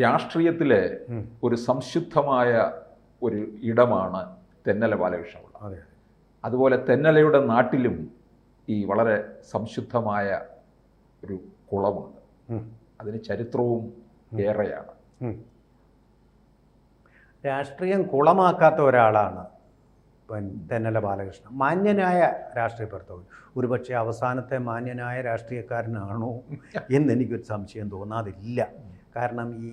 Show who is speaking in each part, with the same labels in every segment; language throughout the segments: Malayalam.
Speaker 1: രാഷ്ട്രീയത്തിലെ ഒരു സംശുദ്ധമായ ഒരു ഇടമാണ് തെന്നല ബാലകൃഷ്ണപിള്ള.
Speaker 2: അതെ
Speaker 1: അതുപോലെ തെന്നലയുടെ നാട്ടിലും ഈ വളരെ സംശുദ്ധമായ ഒരു കുളമുണ്ട്. അതിന് ചരിത്രവും ഏറെയാണ്.
Speaker 2: രാഷ്ട്രീയം കുളമാക്കാത്ത ഒരാളാണ് തെന്നല ബാലകൃഷ്ണൻ. മാന്യനായ രാഷ്ട്രീയ പ്രവർത്തകൻ. ഒരുപക്ഷെ അവസാനത്തെ മാന്യനായ രാഷ്ട്രീയക്കാരനാണോ എന്ന് എനിക്കൊരു സംശയം തോന്നാതില്ല. കാരണം ഈ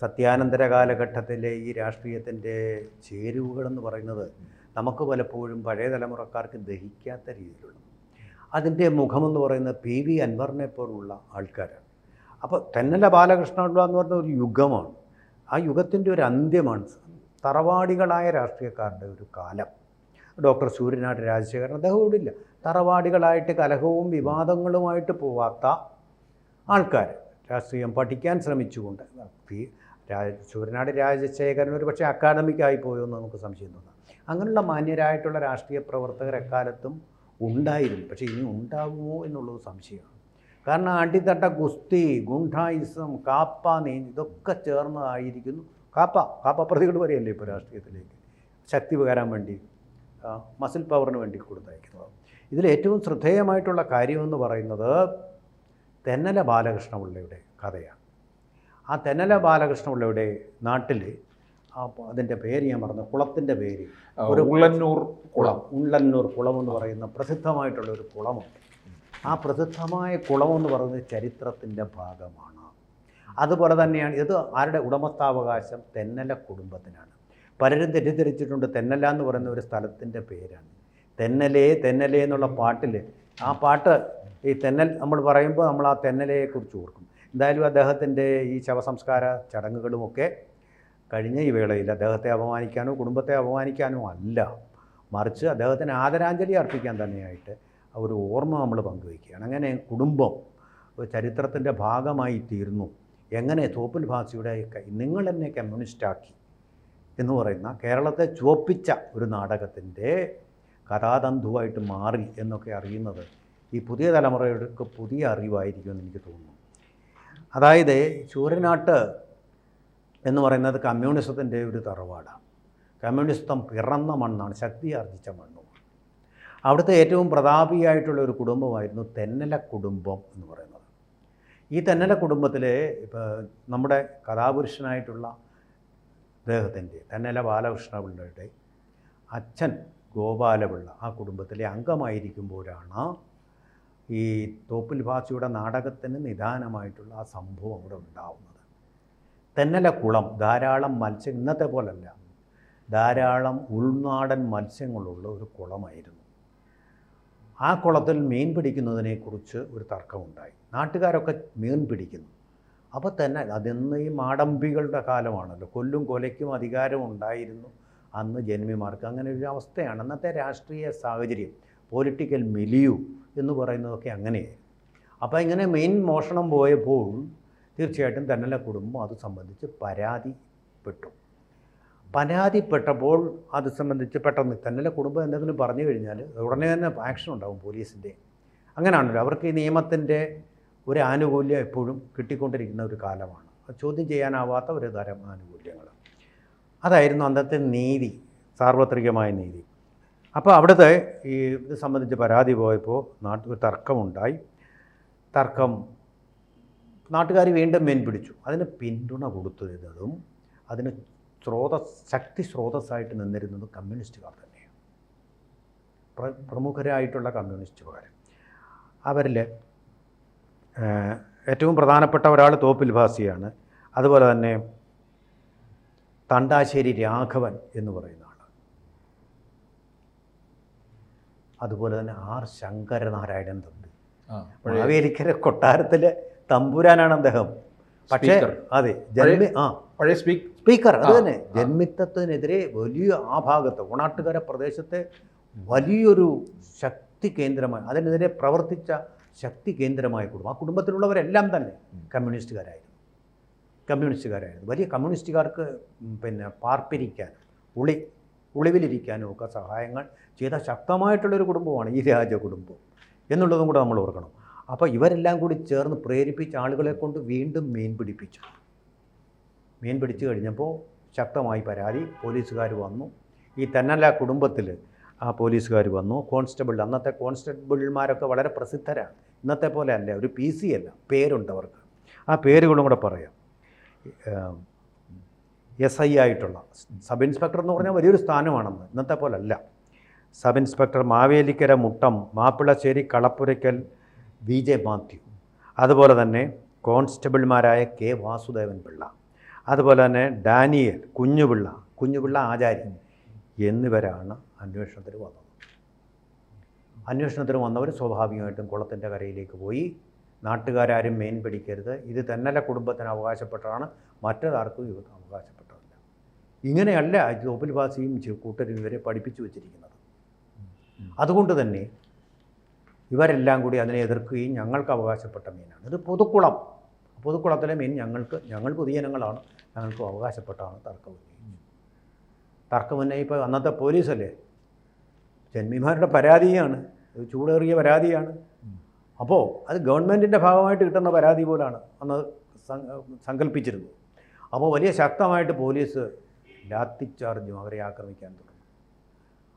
Speaker 2: സത്യാനന്തര കാലഘട്ടത്തിലെ ഈ രാഷ്ട്രീയത്തിന്റെ ചേരുവകളെന്ന് പറയുന്നത് നമുക്ക് പലപ്പോഴും പഴയ തലമുറക്കാർക്ക് ദഹിക്കാത്ത രീതിയിലുള്ള അതിന്റെ മുഖമെന്ന് പറയുന്നത് പി വി അൻവറിനെ പോലുള്ള ആൾക്കാരാണ്. അപ്പോൾ തെന്നല ബാലകൃഷ്ണപിള്ള എന്ന് പറയുന്ന ഒരു യുഗമാണ്. ആ യുഗത്തിന്റെ ഒരു അന്ത്യമാണ് തറവാടികളായ രാഷ്ട്രീയക്കാരുടെ ഒരു കാലം. ഡോക്ടർ സൂര്യനാട് രാജശേഖരൻ അദ്ദേഹം ഇല്ല. തറവാടികളായിട്ട് കലഹവും വിവാദങ്ങളുമായിട്ട് പോവാത്ത ആൾക്കാർ രാഷ്ട്രീയം പഠിക്കാൻ ശ്രമിച്ചുകൊണ്ട്. രാജ സൂര്യനാട് രാജശേഖരൻ ഒരു പക്ഷേ അക്കാഡമിക്കായി പോയോ എന്ന് നമുക്ക് സംശയം തോന്നാം. അങ്ങനെയുള്ള മാന്യരായിട്ടുള്ള രാഷ്ട്രീയ പ്രവർത്തകർ എക്കാലത്തും ഉണ്ടായിരുന്നു. പക്ഷേ ഇനി ഉണ്ടാകുമോ എന്നുള്ളത് സംശയമാണ്. കാരണം അടിത്തട്ട ഗുസ്തി ഗുണ്ടായിസം കാപ്പ നീ ഇതൊക്കെ ചേർന്നതായിരിക്കുന്നു. കാപ്പ കാപ്പ പ്രതികൾ വരെയല്ലേ ഇപ്പോൾ രാഷ്ട്രീയത്തിലേക്ക് ശക്തി പകരാൻ വേണ്ടി മസിൽ പവറിന് വേണ്ടി കൊടുത്തയക്കുന്നത്. ഇതിൽ ഏറ്റവും ശ്രദ്ധേയമായിട്ടുള്ള കാര്യമെന്ന് പറയുന്നത് തെന്നല ബാലകൃഷ്ണപിള്ളയുടെ കഥയാണ്. ആ തെന്നല ബാലകൃഷ്ണപിള്ളയുടെ നാട്ടിൽ ആ അതിന്റെ പേര് ഞാൻ പറഞ്ഞു കുളത്തിന്റെ പേര്. ഒരു
Speaker 1: ഉള്ളന്നൂർ കുളം.
Speaker 2: ഉള്ളന്നൂർ കുളം എന്ന് പറയുന്ന പ്രസിദ്ധമായിട്ടുള്ള ഒരു കുളമുണ്ട്. ആ പ്രസിദ്ധമായ കുളം എന്ന് പറയുന്നത് ചരിത്രത്തിന്റെ ഭാഗമാണ്. അതുപോലെ തന്നെയാണ് ഇത് ആരുടെ ഉടമസ്ഥാവകാശം? തെന്നല കുടുംബത്തിനാണ്. പലരും തെറ്റിദ്ധരിച്ചിട്ടുണ്ട് തെന്നല എന്ന് പറയുന്ന ഒരു സ്ഥലത്തിന്റെ പേരാണ്. തെന്നലേ തെന്നലേ എന്നുള്ള പാട്ടിൽ ആ പാട്ട് ഈ തെന്നൽ നമ്മൾ പറയുമ്പോൾ നമ്മൾ ആ തെന്നലയെക്കുറിച്ച് ഓർക്കും. എന്തായാലും അദ്ദേഹത്തിന്റെ ഈ ശവസംസ്കാര ചടങ്ങുകളുമൊക്കെ കഴിഞ്ഞ ഈ വേളയിൽ അദ്ദേഹത്തെ അപമാനിക്കാനോ കുടുംബത്തെ അപമാനിക്കാനോ അല്ല. മറിച്ച് അദ്ദേഹത്തിന് ആദരാഞ്ജലി അർപ്പിക്കാൻ തന്നെയായിട്ട് ഒരു ഓർമ്മ നമ്മൾ പങ്കുവയ്ക്കുകയാണ്. അങ്ങനെ കുടുംബം ചരിത്രത്തിന്റെ ഭാഗമായി തീർന്നു. എങ്ങനെ തോപ്പിൽ ഭാസിയുടെ നിങ്ങൾ എന്നെ കമ്മ്യൂണിസ്റ്റാക്കി എന്ന് പറയുന്ന കേരളത്തെ ചുവപ്പിച്ച ഒരു നാടകത്തിന്റെ കഥാതന്തുവായിട്ട് മാറി എന്നൊക്കെ അറിയുന്നത് ഈ പുതിയ തലമുറയുടെ പുതിയ അറിവായിരിക്കുമെന്ന് എനിക്ക് തോന്നുന്നു. അതായത് ചൂരനാട്ട് എന്ന് പറയുന്നത് കമ്മ്യൂണിസത്തിന്റെ ഒരു തറവാടാണ്. കമ്മ്യൂണിസം പിറന്ന മണ്ണാണ് ശക്തി ആർജിച്ച മണ്ണുമാണ്. അവിടുത്തെ ഏറ്റവും പ്രതാപിയായിട്ടുള്ള ഒരു കുടുംബമായിരുന്നു തെന്നല കുടുംബം എന്ന് പറയുന്നത്. ഈ തെന്നല കുടുംബത്തിലെ ഇപ്പോൾ നമ്മുടെ കഥാപുരുഷനായിട്ടുള്ള അദ്ദേഹത്തിന്റെ തെന്നല ബാലകൃഷ്ണപിള്ളയുടെ അച്ഛൻ ഗോപാലപിള്ള ആ കുടുംബത്തിലെ അംഗമായിരിക്കുമ്പോഴാണ് ഈ തോപ്പിൽ ഭാസിയുടെ നാടകത്തിന് നിദാനമായിട്ടുള്ള ആ സംഭവം അവിടെ ഉണ്ടാവുന്നത്. തെന്നല കുളം ധാരാളം മത്സ്യം ഇന്നത്തെ പോലല്ല. ധാരാളം ഉൾനാടൻ മത്സ്യങ്ങളുള്ള ഒരു കുളമായിരുന്നു. ആ കുളത്തിൽ മീൻ പിടിക്കുന്നതിനെക്കുറിച്ച് ഒരു തർക്കമുണ്ടായി. നാട്ടുകാരൊക്കെ മീൻ പിടിക്കുന്നു. അപ്പോൾ തന്നെ അതിന്ന് ഈ മാടമ്പികളുടെ കാലമാണല്ലോ. കൊല്ലും കൊലയ്ക്കും അധികാരം ഉണ്ടായിരുന്നു അന്ന് ജന്മിമാർക്ക് അങ്ങനെ ഒരു അവസ്ഥയാണ്. അന്നത്തെ രാഷ്ട്രീയ സാഹചര്യം. പൊളിറ്റിക്കൽ മിലിയു എന്ന് പറയുന്നതൊക്കെ അങ്ങനെയായിരുന്നു അപ്പോൾ ഇങ്ങനെ മെയിൻ മോഷണം പോയപ്പോൾ തീർച്ചയായിട്ടും തന്നെ കുടുംബം അത് സംബന്ധിച്ച് പരാതിപ്പെട്ടു. പരാതിപ്പെട്ടപ്പോൾ അത് സംബന്ധിച്ച് പെട്ടെന്ന് തന്നെ കുടുംബം എന്തെങ്കിലും പറഞ്ഞു കഴിഞ്ഞാൽ ഉടനെ തന്നെ ആക്ഷൻ ഉണ്ടാവും പോലീസിന്റെ. അങ്ങനെയാണല്ലോ. അവർക്ക് ഈ നിയമത്തിന്റെ ഒരു ആനുകൂല്യം എപ്പോഴും കിട്ടിക്കൊണ്ടിരിക്കുന്ന ഒരു കാലമാണ്. ചോദ്യം ചെയ്യാനാവാത്ത ഒരു തരം ആനുകൂല്യങ്ങൾ. അതായിരുന്നു അന്നത്തെ നീതി സാർവത്രികമായ നീതി. അപ്പോൾ അവിടുത്തെ ഈ ഇത് സംബന്ധിച്ച് പരാതി പോയപ്പോൾ നാട്ടിൽ തർക്കമുണ്ടായി. തർക്കം നാട്ടുകാർ വീണ്ടും മീൻ പിടിച്ചു. അതിന് പിന്തുണ കൊടുത്തിരുന്നതും അതിന് സ്രോതസ് ശക്തി സ്രോതസ്സായിട്ട് നിന്നിരുന്നതും കമ്മ്യൂണിസ്റ്റുകാർ തന്നെയാണ്. പ്ര പ്രമുഖരായിട്ടുള്ള കമ്മ്യൂണിസ്റ്റുകാർ. അവരിൽ ഏറ്റവും പ്രധാനപ്പെട്ട ഒരാൾ തോപ്പിൽ ഭാസിയാണ്. അതുപോലെ തന്നെ തണ്ടാശ്ശേരി രാഘവൻ എന്ന് പറയുന്ന ആൾ അതുപോലെ തന്നെ ആർ ശങ്കരനാരായണൻ തമ്പി. മാവേലിക്കര കൊട്ടാരത്തിലെ തമ്പുരാനാണ് അദ്ദേഹം. പക്ഷേ അതെ ജന്മി ആ.
Speaker 1: പഴയ സ്പീക്ക്
Speaker 2: സ്പീക്കർ അത് തന്നെ. ജന്മിത്തത്തിനെതിരെ വലിയ ആ ഭാഗത്ത് ഓണാട്ടുകര പ്രദേശത്തെ വലിയൊരു ശക്തി കേന്ദ്രമായി അതിനെതിരെ പ്രവർത്തിച്ച ശക്തി കേന്ദ്രമായ കുടുംബം. ആ കുടുംബത്തിലുള്ളവരെല്ലാം തന്നെ കമ്മ്യൂണിസ്റ്റുകാരായിരുന്നു. കമ്മ്യൂണിസ്റ്റുകാരായിരുന്നു. വലിയ കമ്മ്യൂണിസ്റ്റുകാർക്ക് പിന്നെ പാർപ്പിരിക്കാൻ ഉളി ഒളിവിലിരിക്കാനും ഒക്കെ സഹായങ്ങൾ ചെയ്ത ശക്തമായിട്ടുള്ളൊരു കുടുംബമാണ് ഈ രാജകുടുംബം എന്നുള്ളതും കൂടെ നമ്മൾ ഓർക്കണം. അപ്പോൾ ഇവരെല്ലാം കൂടി ചേർന്ന് പ്രേരിപ്പിച്ച ആളുകളെ കൊണ്ട് വീണ്ടും മീൻ പിടിപ്പിച്ചു. മീൻ പിടിച്ചു കഴിഞ്ഞപ്പോൾ ശക്തമായി പരാതി പോലീസുകാർ വന്നു. ഈ തന്നല്ല കുടുംബത്തിൽ ആ പോലീസുകാർ വന്നു. കോൺസ്റ്റബിൾ അന്നത്തെ കോൺസ്റ്റബിൾമാരൊക്കെ വളരെ പ്രസിദ്ധരാണ്. ഇന്നത്തെ പോലെ അല്ല ഒരു പി സി അല്ല പേരുണ്ട് അവർക്ക്. ആ പേരുകളും കൂടെ പറയാം. എസ് ഐ ആയിട്ടുള്ള സബ് ഇൻസ്പെക്ടർ എന്ന് പറഞ്ഞാൽ വലിയൊരു സ്ഥാനമാണെന്ന് ഇന്നത്തെ പോലെ അല്ല sub inspector Mavelikkara Muttam Mappilassery Kalappurakkal V J Mathew. അതുപോലെ തന്നെ കോൺസ്റ്റബിൾമാരായ കെ വാസുദേവൻ പിള്ള. അതുപോലെ തന്നെ ഡാനിയൽ കുഞ്ഞുപിള്ള കുഞ്ഞുപിള്ള ആചാര്യൻ എന്നിവരാണ് അന്വേഷണത്തിന് വന്നത്. അന്വേഷണത്തിന് വന്നവർ സ്വാഭാവികമായിട്ടും കുളത്തിന്റെ കരയിലേക്ക് പോയി. നാട്ടുകാരും മെയിൻ പിടിക്കരുത് ഇത് തന്നല്ല കുടുംബത്തിന് അവകാശപ്പെട്ടതാണ്. മറ്റൊരാർക്കും ഇവർക്ക് അവകാശപ്പെട്ടതല്ല ഇങ്ങനെയല്ല ജോബിൽ ബാസിയും ചെ- കൂട്ടരും ഇവരെ പഠിപ്പിച്ചു വച്ചിരിക്കുന്നത്. അതുകൊണ്ട് തന്നെ ഇവരെല്ലാം കൂടി അതിനെ എതിർക്കുകയും ഞങ്ങൾക്ക് അവകാശപ്പെട്ട മീനാണ്. ഇത് പൊതുക്കുളം. പൊതുക്കുളത്തിലെ മീൻ ഞങ്ങൾക്ക് ഞങ്ങൾ പൊതുജനങ്ങളാണ് ഞങ്ങൾക്ക് അവകാശപ്പെട്ടാണ് തർക്കം ഉന്നയിച്ചത്. തർക്കം ഉന്നയിപ്പോൾ അന്നത്തെ പോലീസല്ലേ? ജന്മിമാരുടെ പരാതിയാണ്. ചൂടേറിയ പരാതിയാണ്. അപ്പോൾ അത് ഗവൺമെന്റിന്റെ ഭാഗമായിട്ട് കിട്ടുന്ന പരാതി പോലാണ് അന്ന് സങ്ക- സങ്കല്പിച്ചിരുന്നത് അപ്പോൾ വലിയ ശക്തമായിട്ട് പോലീസ് ലാത്തി ചാർജും അവരെ ആക്രമിക്കാൻ തുടങ്ങി.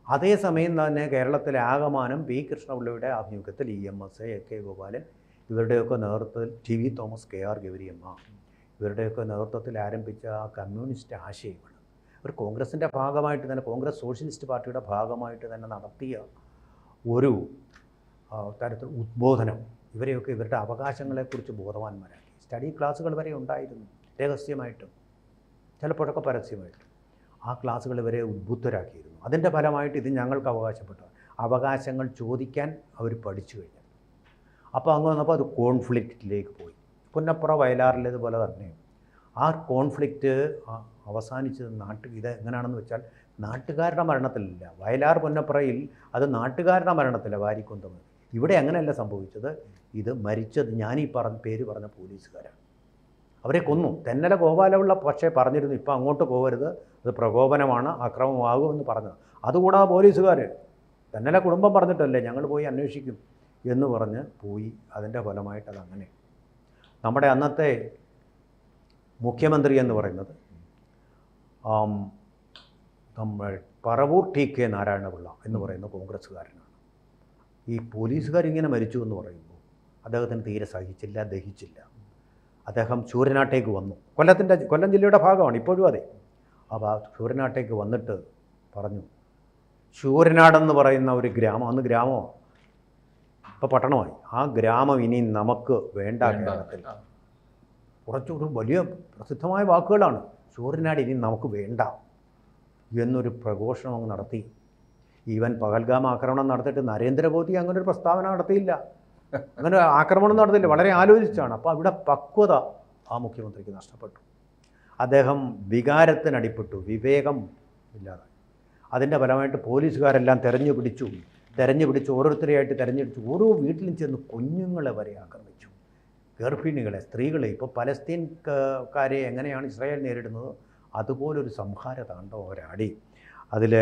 Speaker 2: അതേസമയം തന്നെ കേരളത്തിലെ ആകമാനം പി കൃഷ്ണപിള്ളയുടെ ആഭിമുഖ്യത്തിൽ E M S A K Gopalan ഇവരുടെയൊക്കെ നേതൃത്വത്തിൽ T V Thomas K R Gowriamma ഇവരുടെയൊക്കെ നേതൃത്വത്തിൽ ആരംഭിച്ച ആ കമ്മ്യൂണിസ്റ്റ് ആശയങ്ങൾ. ഒരു കോൺഗ്രസിന്റെ ഭാഗമായിട്ട് തന്നെ കോൺഗ്രസ് സോഷ്യലിസ്റ്റ് പാർട്ടിയുടെ ഭാഗമായിട്ട് തന്നെ നടത്തിയ ഒരു തരത്തിൽ ഉദ്ബോധനം ഇവരെയൊക്കെ ഇവരുടെ അവകാശങ്ങളെക്കുറിച്ച് ബോധവാന്മാരാക്കി. സ്റ്റഡി ക്ലാസ്സുകൾ വരെ ഉണ്ടായിരുന്നു രഹസ്യമായിട്ടും. ചിലപ്പോഴൊക്കെ പരസ്യമായിട്ടും. ആ ക്ലാസ്സുകൾ ഇവരെ ഉദ്ബുദ്ധരാക്കിയിരുന്നു. അതിന്റെ ഫലമായിട്ട് ഇത് ഞങ്ങൾക്ക് അവകാശപ്പെട്ടു. അവകാശങ്ങൾ ചോദിക്കാൻ അവർ പഠിച്ചു കഴിഞ്ഞു. അപ്പോൾ അങ്ങ് വന്നപ്പോൾ അത് കോൺഫ്ലിക്റ്റിലേക്ക് പോയി. പുന്നപ്പുറ വയലാറിലേതുപോലെ തന്നെ. ആ കോൺഫ്ലിക്റ്റ് അവസാനിച്ചത് നാട്ട് ഇത് എങ്ങനെയാണെന്ന് വെച്ചാൽ നാട്ടുകാരുടെ മരണത്തിലല്ല. വയലാർ പുന്നപ്പുറയിൽ അത് നാട്ടുകാരുടെ മരണത്തില്ല വാരിക്കൊന്തം ഇവിടെ അങ്ങനെയല്ല സംഭവിച്ചത്. ഇത് മരിച്ചത് ഞാനീ പറഞ്ഞ പേര് പറഞ്ഞ പോലീസുകാരാണ്. അവരെ കൊന്നു. തെന്നല ഗോപാലപിള്ള പക്ഷേ പറഞ്ഞിരുന്നു ഇപ്പോൾ അങ്ങോട്ട് പോകരുത്. അത് പ്രകോപനമാണ് അക്രമമാകുമെന്ന് പറഞ്ഞത്. അതുകൂടാതെ പോലീസുകാർ തന്നെ കുടുംബം പറഞ്ഞിട്ടല്ലേ ഞങ്ങൾ പോയി അന്വേഷിക്കും എന്ന് പറഞ്ഞ് പോയി. അതിന്റെ ഫലമായിട്ട് അതങ്ങനെ. നമ്മുടെ അന്നത്തെ മുഖ്യമന്ത്രി എന്ന് പറയുന്നത് നമ്മൾ പറവൂർ ടി കെ നാരായണപിള്ള എന്ന് പറയുന്ന കോൺഗ്രസ്സുകാരനാണ്. ഈ പോലീസുകാരിങ്ങനെ മരിച്ചു എന്ന് പറയുമ്പോൾ അദ്ദേഹത്തിന് തീരെ സഹിച്ചില്ല ദഹിച്ചില്ല. അദ്ദേഹം സൂര്യനാട്ടേക്ക് വന്നു. കൊല്ലത്തിന്റെ കൊല്ലം ജില്ലയുടെ ഭാഗമാണ് ഇപ്പോഴും അതെ. അപ്പോൾ ആ സൂര്യനാട്ടേക്ക് വന്നിട്ട് പറഞ്ഞു ശൂരനാടെന്ന് പറയുന്ന ഒരു ഗ്രാമം അന്ന് ഗ്രാമമോ ഇപ്പോൾ പട്ടണമായി. ആ ഗ്രാമം ഇനി നമുക്ക് വേണ്ട കേരളത്തിൽ. കുറച്ചുകൂടി വലിയ പ്രസിദ്ധമായ വാക്കുകളാണ്. ശൂരനാട് ഇനി നമുക്ക് വേണ്ട എന്നൊരു പ്രഘോഷണം അങ്ങ് നടത്തി. ഈവൻ പകൽഗാം ആക്രമണം നടത്തിയിട്ട് നരേന്ദ്രമോദി അങ്ങനെ ഒരു പ്രസ്താവന നടത്തിയില്ല. അങ്ങനെ ആക്രമണം നടത്തിയില്ല. വളരെ ആലോചിച്ചാണ്. അപ്പോൾ അവിടെ പക്വത ആ മുഖ്യമന്ത്രിക്ക് നഷ്ടപ്പെട്ടു. അദ്ദേഹം വികാരത്തിനടിപ്പെട്ടു വിവേകം ഇല്ലാതായി. അതിന്റെ ഫലമായിട്ട് പോലീസുകാരെല്ലാം തെരഞ്ഞു പിടിച്ചു തെരഞ്ഞു പിടിച്ച് ഓരോരുത്തരെയായിട്ട് തെരഞ്ഞെടുത്തു ഓരോ വീട്ടിലും ചെന്ന് കുഞ്ഞുങ്ങളെ വരെ ആക്രമിച്ചു. ഗർഭിണികളെ സ്ത്രീകളെ ഇപ്പോൾ പലസ്തീൻകാരെ എങ്ങനെയാണ് ഇസ്രായേൽ നേരിടുന്നത്? അതുപോലൊരു സംഹാര താണ്ഡവം ഒരാടി. അതിൽ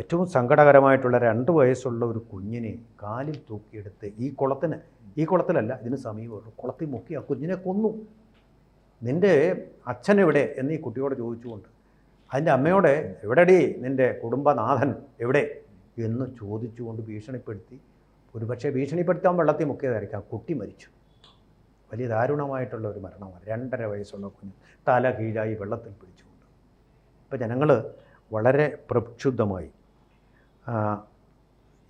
Speaker 2: ഏറ്റവും സങ്കടകരമായിട്ടുള്ള രണ്ട് വയസ്സുള്ള ഒരു കുഞ്ഞിനെ കാലിൽ തൂക്കിയെടുത്ത് ഈ കുളത്തിന് ഈ കുളത്തിലല്ല ഇതിന് സമീപമുള്ള കുളത്തിൽ മുക്കി ആ കുഞ്ഞിനെ കൊന്നു. നിന്റെ അച്ഛൻ എവിടെ എന്ന് ഈ കുട്ടിയോട് ചോദിച്ചുകൊണ്ട് അതിന്റെ അമ്മയോടെ എവിടെടി നിന്റെ കുടുംബനാഥൻ എവിടെ എന്ന് ചോദിച്ചുകൊണ്ട് ഭീഷണിപ്പെടുത്തി. ഒരുപക്ഷെ ഭീഷണിപ്പെടുത്താൻ വെള്ളത്തിൽ മുക്കിയതായിരിക്കാം. കുട്ടി മരിച്ചു. വലിയ ദാരുണമായിട്ടുള്ള ഒരു മരണമാണ്. രണ്ടര വയസ്സുള്ള കുഞ്ഞ് തല കീഴായി വെള്ളത്തിൽ പിടിച്ചുകൊണ്ട്. ഇപ്പോൾ ജനങ്ങൾ വളരെ പ്രക്ഷുബ്ധമായി.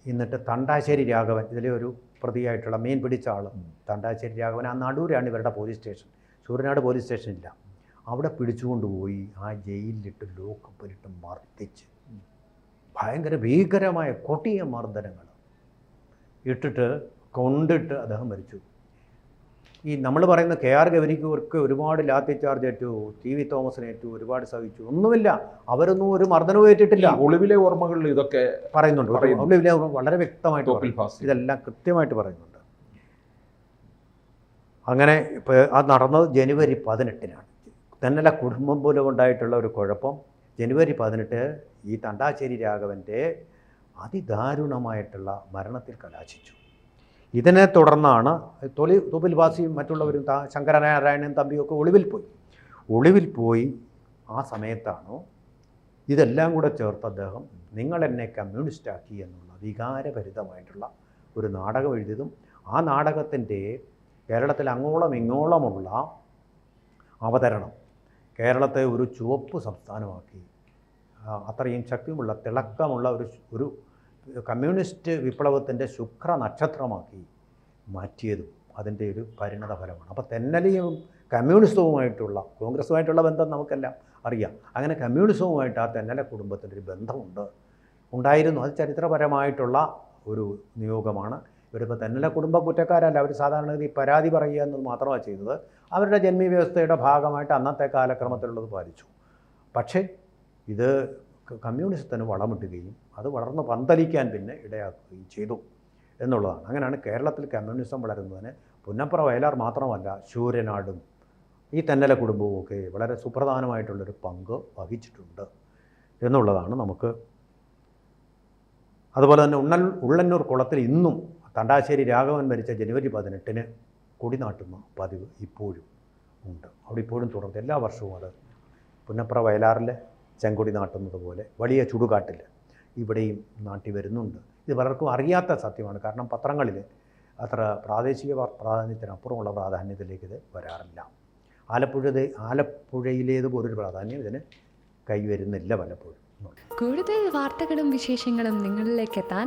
Speaker 2: എന്നിട്ട് തണ്ടാശ്ശേരി രാഘവൻ ഇതിലെ ഒരു പ്രതിയായിട്ടുള്ള മീൻ പിടിച്ച ആൾ തണ്ടാശ്ശേരി രാഘവൻ ആ നടൂരാണ് ഇവരുടെ പോലീസ് സ്റ്റേഷൻ. സൂര്യനാട് പോലീസ് സ്റ്റേഷനില്ല. അവിടെ പിടിച്ചുകൊണ്ടുപോയി ആ ജയിലിലിട്ട് ലോക്കപ്പിലിട്ട് മർദ്ദിച്ച്. ഭയങ്കര ഭീകരമായ കൊടിയ മർദ്ദനങ്ങൾ ഇട്ടിട്ട് കൊണ്ടിട്ട് അദ്ദേഹം മരിച്ചു. ഈ നമ്മൾ പറയുന്ന കെ ആർ ഗൗരിക്ക് ഒരുപാട് ലാത്തി ചാർജ് ഏറ്റു ടി വി തോമസിന് ഏറ്റു ഒരുപാട് സഹിച്ചു. ഒന്നുമില്ല. അവരൊന്നും ഒരു മർദ്ദനവും ഏറ്റിട്ടില്ല.
Speaker 1: ഒളിവിലെ ഓർമ്മകളിൽ ഇതൊക്കെ
Speaker 2: പറയുന്നുണ്ട്. ഒളിവിലെ ഓർമ്മ വളരെ വ്യക്തമായിട്ട് ഇതെല്ലാം കൃത്യമായിട്ട് പറയുന്നുണ്ട്. അങ്ങനെ അത് നടന്നത് ജനുവരി പതിനെട്ടിനാണ്. തന്നല്ല കുടുംബം പോലും ഉണ്ടായിട്ടുള്ള ഒരു കുഴപ്പം. ജനുവരി പതിനെട്ട് ഈ തണ്ടാശ്ശേരി രാഘവന്റെ അതിദാരുണമായിട്ടുള്ള മരണത്തിൽ കലാശിച്ചു. ഇതിനെ തുടർന്നാണ് തൊളി തൊപ്പിൽ വാസിയും മറ്റുള്ളവരും ശങ്കരനാരായണൻ തമ്പിയൊക്കെ ഒളിവിൽ പോയി. ഒളിവിൽ പോയി ആ സമയത്താണോ ഇതെല്ലാം കൂടെ ചേർത്ത് അദ്ദേഹം നിങ്ങൾ എന്നെ കമ്മ്യൂണിസ്റ്റാക്കി എന്നുള്ള വികാരഭരിതമായിട്ടുള്ള ഒരു നാടകം എഴുതിയതും ആ നാടകത്തിന്റെ കേരളത്തിൽ അങ്ങോളം ഇങ്ങോളമുള്ള അവതരണം. കേരളത്തെ ഒരു ചുവപ്പ് സംസ്ഥാനമാക്കി. അത്രയും ശക്തിയുമുള്ള തിളക്കമുള്ള ഒരു ഒരു കമ്മ്യൂണിസ്റ്റ് വിപ്ലവത്തിന്റെ ശുക്ര നക്ഷത്രമാക്കി മാറ്റിയതും അതിന്റെ ഒരു പരിണത ഫലമാണ്. അപ്പോൾ തെന്നലിയും കമ്മ്യൂണിസവുമായിട്ടുള്ള കോൺഗ്രസുമായിട്ടുള്ള ബന്ധം നമുക്കെല്ലാം അറിയാം. അങ്ങനെ കമ്മ്യൂണിസവുമായിട്ട് ആ തെന്നല കുടുംബത്തിന്റെ ഒരു ബന്ധമുണ്ട്. ഉണ്ടായിരുന്നു. അത് ചരിത്രപരമായിട്ടുള്ള ഒരു നിയോഗമാണ്. ഇവരിപ്പോൾ തന്നെ. കുടുംബ കുറ്റക്കാരല്ല അവർ സാധാരണഗതി പരാതി പറയുക എന്നത് മാത്രമാണ് ചെയ്തത്. അവരുടെ ജന്മി വ്യവസ്ഥയുടെ ഭാഗമായിട്ട് അന്നത്തെ കാലക്രമത്തിലുള്ളത് പാലിച്ചു. പക്ഷേ ഇത് കമ്മ്യൂണിസത്തിന് വളമിട്ടുകയും അത് വളർന്ന് പന്തലിക്കാൻ പിന്നെ ഇടയാക്കുകയും ചെയ്തു എന്നുള്ളതാണ്. അങ്ങനെയാണ് കേരളത്തിൽ കമ്മ്യൂണിസം വളരുന്നതിന് പുന്നപ്ര വയലാർ മാത്രമല്ല ശൂര്യനാടും ഈ തെന്നല കുടുംബവും ഒക്കെ വളരെ സുപ്രധാനമായിട്ടുള്ളൊരു പങ്ക് വഹിച്ചിട്ടുണ്ട് എന്നുള്ളതാണ് നമുക്ക്. അതുപോലെ തന്നെ ഉണ്ണൽ ഉള്ളന്നൂർ കുളത്തിൽ ഇന്നും തണ്ടാശ്ശേരി രാഘവൻ മരിച്ച ജനുവരി പതിനെട്ടിന് കൊടി നാട്ടുന്ന പതിവ് ഇപ്പോഴും ഉണ്ട്. അവിടെ ഇപ്പോഴും തുടർന്ന് എല്ലാ വർഷവും അത് പുന്നപ്ര വയലാറിലെ ചെങ്കൊടി നാട്ടുന്നത് പോലെ വലിയ ചുടുകാട്ടിൽ ഇവിടെയും നാട്ടി വരുന്നുണ്ട്. ഇത് പലർക്കും അറിയാത്ത സത്യമാണ്. കാരണം പത്രങ്ങളിൽ അത്ര പ്രാദേശിക പ്രാധാന്യത്തിനപ്പുറമുള്ള പ്രാധാന്യത്തിലേക്ക് ഇത് വരാറില്ല. ആലപ്പുഴ ആലപ്പുഴയിലേതുപോലൊരു പ്രാധാന്യം ഇതിന് കൈവരുന്നില്ല പലപ്പോഴും
Speaker 3: കൂടുതൽ വാർത്തകളും വിശേഷങ്ങളും നിങ്ങളിലേക്ക് എത്താൻ